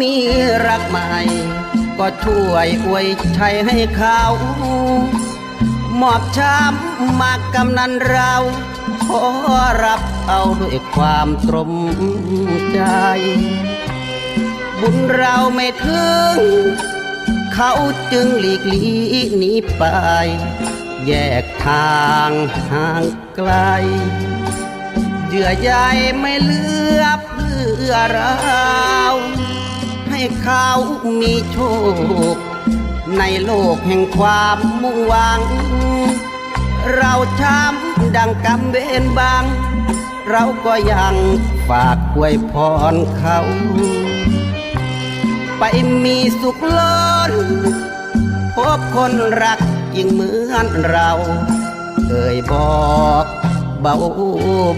มีรักใหม่ ก็ช่วยอวยชัยให้เขามอบช้ำมากกำนันเราขอรับเอาด้วยความตรมใจ บุญเราไม่ถึง เขาจึงหลีกลีหนีไป แยกทางห่างไกลเยื่อใยไม่เลือเพื่อเรา ให้เขามีโชค ในโลกแห่งความมุ่งหวัง เราช้ำดังกำเบนบางเราก็ยังฝากอวยพรเขา ไปมีสุขล้นพบคนรักยิ่งเหมือนเราเอ่ยบอกเบา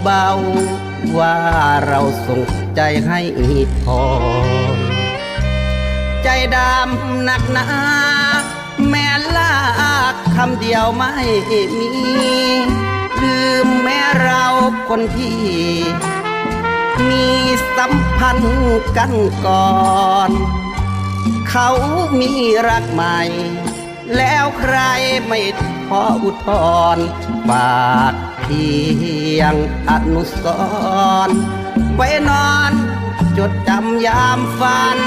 เบาว่าเราส่งใจให้พอ ใจดำหนักหนาแม่ลากคำเดียวไม่มี ลืมแม่เราคนที่ มีสัมพันธ์กันก่อน เขามีรักใหม่ แล้วใครไม่พออุทธรณ์ฝากเพียงอนุสรไว้นอน จดจำยามฝัน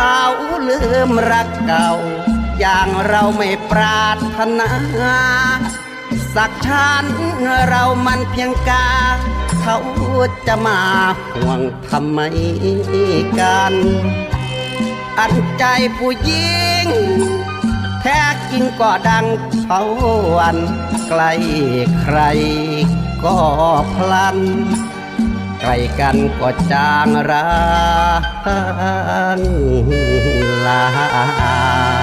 เขาลืมรักเก่า อย่างเราไม่ปรารถนา สักชั้นเรามันเพียงกา เขาจะมาห่วงทำไมกัน อันใจผู้หญิง แท้จริงก็ดังเขาวัน ใกล้ใครก็พลัน ใกล้กันก็จางร้างลาเขา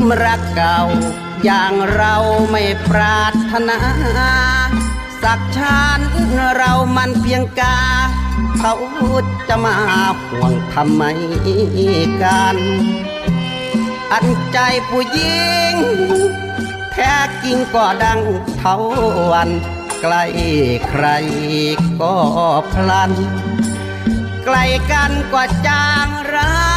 มรักเก่า อย่างเราไม่ปรารถนา สักชันเรามันเพียงกา เขาจะมาห่วงทำไมกัน อันใจผู้หญิง แท้จริงก็ดังเทาวันใกล้ใครก็พลันใกล้กันกว่าจางร้า